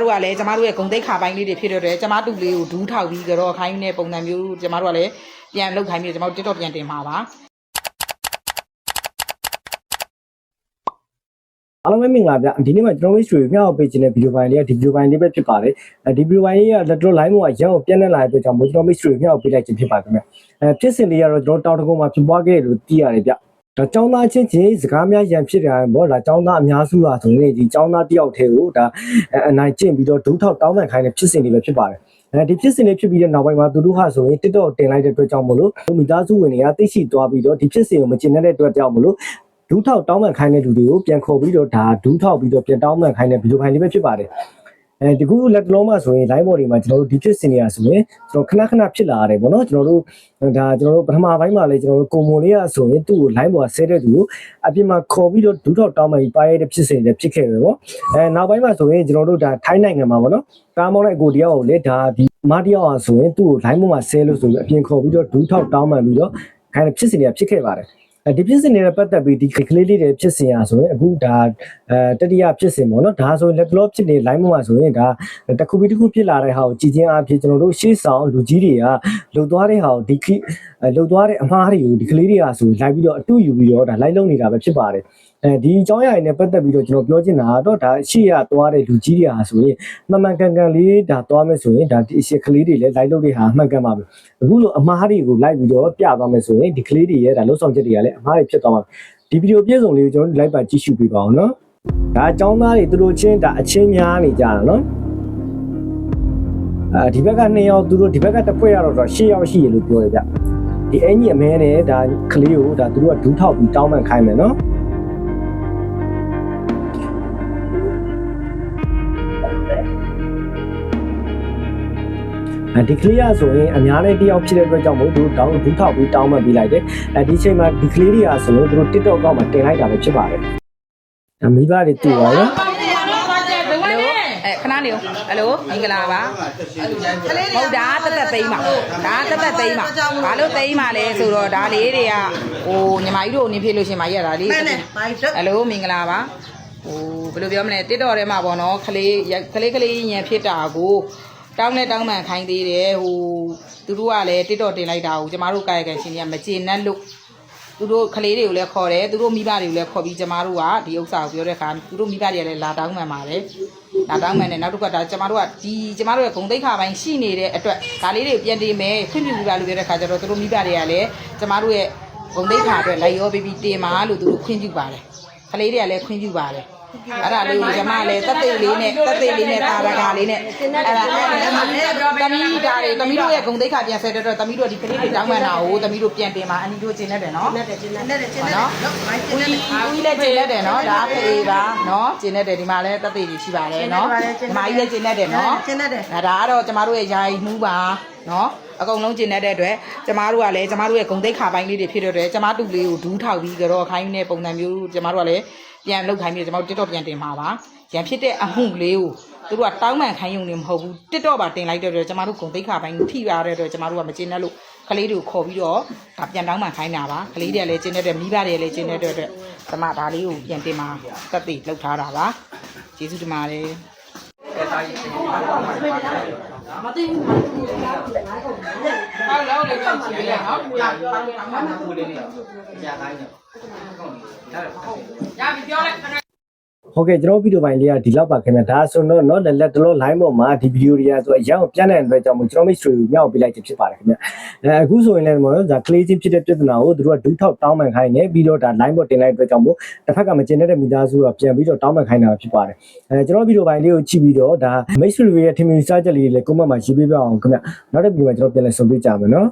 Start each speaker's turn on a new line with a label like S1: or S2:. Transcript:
S1: တို့ကလည်းကျမတို့ရဲ့ဂုံတိတ်ခါပိုင်းလေးတွေဖြစ်တဲ့အတွက်ကျမတူလေးကိုဒူးထောက်ပြီးကြတော့ခိုင်းနေတဲ့ပုံစံမျိုးကျမတို့ကလည်းပြန်လုတ်ခိုင်းပြီးတော့ကျမတို့ TikTok ပြန်တင်မှာပါ
S2: အားလုံးပဲမင်္ဂလာဗျဒီနေ့မှာကျွန်တော်တို့ရွှေမြောက်ပေးခြင်းတဲ့ဗီဒီယိုပိုင်းလေးကဒီဗီဒီယိုပိုင်းလေးပဲဖြစ်ပါတယ်အဲဒီဗီဒီယိုပိုင်းလေးကလက်တော့ line မှာရန်ကိုပြန့်နှံ့လာတဲ့အတွက်ကြောင့်မို့ကျွန်တော်တို့ရွှေမြောက်ပေးလိုက်ခြင်းဖြစ်ပါခင်ဗျအဲဖြစ်စဉ်လေးကတော့ကျွန်တော်တောင်တကုန်းမှာဖြစ်ပွားခဲ့တယ်လို့သိရတယ်ဗျ ဒါចောင်းသားချင်းချင်းစကားများရန်ဖြစ်တယ်ပေါ့ဒါចောင်းသားအများစုဟာဆိုရင်ဒီចောင်းသားတယောက်တည်းကိုဒါအနိုင်ကျင့်ပြီးတော့ဒုထောက်တောင်းပန်ခိုင်းတဲ့ဖြစ်စဉ်တွေပဲဖြစ်ပါတယ်အဲဒီဖြစ်စဉ်လေးဖြစ်ပြီးတဲ့နောက်ပိုင်းမှာသူတို့ဟာဆိုရင် TikTok တင်လိုက်တဲ့အတွက်ကြောင့်မို့လို့မိသားစုဝင်တွေကသိရှိသွားပြီးတော့ဒီဖြစ်စဉ်ကိုမကျင်တဲ့အတွက်ကြောင့်မို့လို့ ဒူးထောက်တောင်းပန်ခိုင်းတဲ့လူတွေကိုပြန်ခေါ်ပြီးတော့ဒါဒူးထောက်ပြီးတော့ပြန်တောင်းပန်ခိုင်းတဲ့ဗီဒီယိုဖိုင်လေးပဲဖြစ်ပါတယ် အဲဒီခုလက်တလုံးမှာဆိုရင် line board တွေမှာကျွန်တော်တို့ဒီဖြစ်စင်နေရဆိုရင်ကျွန်တော်ခဏခဏဖြစ်လာရတယ်ပေါ့နော်ကျွန်တော်တို့ဒါကျွန်တော်တို့ပထမပိုင်းမှာလည်းကျွန်တော်တို့ကွန်မွန်လေးရဆိုရင်သူ့ကို line board ဆဲတဲ့သူကိုအပြင်မှာခေါ်ပြီးတော့ဒူးထောက်တောင်းပန်ပြီးပါရတဲ့ဖြစ်စင်တွေဖြစ်ခဲ့တယ်ပေါ့အဲနောက်ပိုင်းမှာဆိုရင်ကျွန်တော်တို့ဒါထိုင်းနိုင်ငံမှာပေါ့နော်ကားမောင်းတဲ့အကိုတယောက်ကိုလေဒါဒီမတယောက်အောင်ဆိုရင်သူ့ကို line board မှာဆဲလို့ဆိုပြီးအပြင်ခေါ်ပြီးတော့ဒူးထောက်တောင်းပန်ပြီးတော့ခိုင်းတဲ့ဖြစ်စင်တွေဖြစ်ခဲ့ပါတယ်အဲ ဒီဖြစ်စဉ်တွေနဲ့ပတ်သက်ပြီးဒီကလေးလေးတွေဖြစ်စဉ်อ่ะဆိုရင်အခုဒါအဲတတိယဖြစ်စဉ်ပေါ့နော်ဒါဆိုရင်လက်ဘလော့ဖြစ်နေ line မှာဆိုရင်ဒါတစ်ခုပြီးတစ်ခုဖြစ်လာတဲ့ဟာကိုကြည်ချင်းအဖြစ်ကျွန်တော်တို့ရှေ့ဆောင်လူကြီးတွေကလှုပ်သွားတဲ့ဟာကိုဒီခိလှုပ်သွားတဲ့အမှားတွေကိုဒီကလေးတွေကဆိုလိုက်ပြီးတော့အတူယူပြီးတော့ဒါလိုက်လုံးနေတာပဲဖြစ်ပါတယ်အဲဒီအကြောင်းအရာတွေနဲ့ပတ်သက်ပြီးတော့ကျွန်တော်ပြောချင်တာကတော့ဒါရှေ့ရသွားတဲ့လူကြီးတွေဟာဆိုရင်မှန်မှန်ကန်ကန်လေးဒါသွားမယ်ဆိုရင်ဒါဒီအရှိကလေးတွေလည်းလိုက်လုပ်တဲ့ဟာအမှန်ကန်ပါပဲအခုလိုအမှားတွေကိုလိုက်ပြီးတော့ပြသွားမယ်ဆိုရင်ဒီကလေးတွေရဲ့ဒါလှုပ်ဆောင်ချက်တွေကလည်းအမှားတွေဖြစ်သွားမှာဒီဗီဒီယိုပြည့်စုံလေးကိုကျွန်တော်တို့လိုက်ပါကြည့်ရှုပေးပါအောင်နော်ဒါအကြောင်းသားတွေသူတို့ချင်းဒါအချင်းများနေကြတာနော်အဲဒီဘက်က2ယောက်သူတို့ဒီဘက်ကတစ်ဖွဲ့ရတော့10ယောက်ရှိရလို့ပြောရကြဒီအင်ကြီးအမဲနဲ့ဒါကလေးကိုဒါသူတို့ကဒူးထောက်ပြီးတောင်းပန်ခိုင်းမယ်နော် ဒီကလေးရဆိုရင်အများနဲ့တယောက်ဖြစ်တဲ့အတွက်ကြောင့်မို့သူတောင်းဒူးထောက်ပြီးတောင်းမှတ်ပေးလိုက်တယ်အဲဒီချိန်မှာဒီကလေးတွေကဆိုရင်သူတို့ TikTok ကောက်မှာတင်လိုက်တာပဲဖြစ်ပါတယ်အမိဘတွေတူပါရော
S1: အဲခဏနေဦးဟယ်လိုမင်္ဂလာပါဟုတ်ဒါတက်တက်သိမ်းပါဒါတက်တက်သိမ်းပါဘာလို့သိမ်းပါလဲဆိုတော့ဒါလေးတွေကဟိုညီမကြီးတို့အနေဖြေလို့ရှင်မကြီးရတာလေး
S3: မှန်တယ်ဘာလို့
S1: ဟယ်လိုမင်္ဂလာပါဟိုဘယ်လိုပြောမလဲတစ်တော်ထဲမှာပေါ့နော်ခလေးကလေးကလေးညံဖြစ်တာကို တောင်းလဲတောင်းမှန်ခိုင်းသေးတယ်ဟိုသူတို့ကလည်းတစ်တော်တင်လိုက်တာကိုကျမတို့ကာယကံရှင်တွေကမကျေနပ်လို့သူတို့ကလေးတွေကိုလည်းခေါ်တယ်သူတို့မိဘတွေကိုလည်းခေါ်ပြီးကျမတို့ကဒီဥစ္စာကိုပြောတဲ့အခါသူတို့မိဘတွေကလည်းလာတောင်းမှန်ပါတယ်လာတောင်းမှန်တယ်နောက်တစ်ခါဒါကျမတို့ကဒီကျမတို့ရဲ့ဂုံတိတ်ခါပိုင်းရှိနေတဲ့အတွက်ဒါလေးတွေပြန်တင်မယ်ခွင့်ပြုပြပါလို့ပြောတဲ့အခါကျတော့သူတို့မိဘတွေကလည်းကျမတို့ရဲ့ဂုံတိတ်ခါအတွက်လိုက်ရောပြီးပြီးတင်ပါလို့သူတို့ခွင့်ပြုပါတယ်ကလေးတွေကလည်းခွင့်ပြုပါတယ် အဲ့ဒါလေးကိုကျမလည်းတက်သိလေးနဲ့တက်သိလေးနဲ့တာရကာလေးနဲ့အဲ့ဒါတမီးဒါတွေတမီးတို့ရဲ့ဂုံသိက္ခာပြန်ဆက်တဲ့အတွက်တမီးတို့ဒီကလေးတွေတောင်းပန်တာကိုတမီးတို့ပြန်တင်ပါအနီတို့ကျင်းနေတယ်နော်
S3: နဲ့တယ်ကျင်းနဲ့တယ်ကျင်းနဲ့
S1: နော်
S3: နော်ဘာကျ
S1: ဦး
S3: င်းနဲ့
S1: ကြီးဦးကြီးလည်းကျင်းနေတယ်နော်ဒါဖေးပါနော်ကျင်းနေတယ်ဒီမှာလည်းတက်သိတွေရှိပါတယ်နော်ဒီမှာကြီးလည်းကျင်းနေတယ်နော်
S3: ကျင်းနဲ့တယ်
S1: ဒါဒါကတော့ကျမတို့ရဲ့ယာယီမှုပါနော် အကုန်လုံးကျင်နေတဲ့အတွက်ကျမတို့ကလည်းကျမတို့ရဲ့ဂုံတိတ်ခါပိုင်းလေးတွေဖြစ်တဲ့အတွက်ကျမတူလေးကိုဒူးထောက်ပြီးကြတော့ခိုင်းနေတဲ့ပုံစံမျိုးကျမတို့ကလည်းပြန်လုတ်ခိုင်းပြီးကျမတို့ TikTok ပြန်တင်မှာပါရန်ဖြစ်တဲ့အမှုလေးကိုသူတို့ကတောင်းပန်ခိုင်းရုံနဲ့မဟုတ်ဘူး TikTok ပါတင်လိုက်တဲ့အတွက်ကျမတို့ဂုံတိတ်ခါပိုင်းထိရတဲ့အတွက်ကျမတို့ကမကျင်တဲ့လို့ကလေးတွေကိုခေါ်ပြီးတော့ဒါပြန်တောင်းပန်ခိုင်းတာပါကလေးတွေကလည်းကျင်တဲ့အတွက်မိဘတွေလည်းကျင်တဲ့အတွက်ကျမဒါလေးကိုပြန်တင်မှာတက်တည်လုတ်ထားတာပါကျေးဇူးတင်ပါတယ် ဟုတ်လို့လေကြောက်ကြည့်ရအောင်။လာပါလို့တောင်းမှဘူးလေ။ရခိုင်းတယ်။ရပြီပြောလိုက်ခဏ
S2: ဟုတ်ကဲ့ကျွန်တော်ဗီဒီယိုပိုင်းလေးကဒီလောက်ပါခင်ဗျဒါဆိုတော့เนาะလက်လက်တလော line ပေါ်မှာဒီဗီဒီယိုတွေကဆိုအရင်ကပြန့်တဲ့အတွက်ကြောင့်မို့ကျွန်တော်မိတ်ဆွေကိုမြောက်ပေးလိုက်ခြင်းဖြစ်ပါတယ်ခင်ဗျအဲအခုဆိုရင်လည်းပေါ့ဒါ clay ချင်းဖြစ်တဲ့ပြဿနာကိုသူတို့ကဒူးထောက်တောင်းပန်ခိုင်းနေပြီးတော့ဒါ line ပေါ်တင်လိုက်တဲ့အတွက်ကြောင့်မို့တစ်ဖက်ကမကျင်တဲ့မိသားစုကပြန်ပြီးတော့တောင်းပန်ခိုင်းတာဖြစ်ပါတယ်အဲကျွန်တော်ဗီဒီယိုပိုင်းလေးကိုကြည့်ပြီးတော့ဒါမိတ်ဆွေတွေရဲ့ထင်မြင်စကြက်လေးတွေလည်း comment မှာရေးပေးပါအောင်ခင်ဗျနောက်တဲ့ဗီဒီယိုမှာကျွန်တော်ပြန်လည်ဆုံတွေ့ကြမယ်เนาะ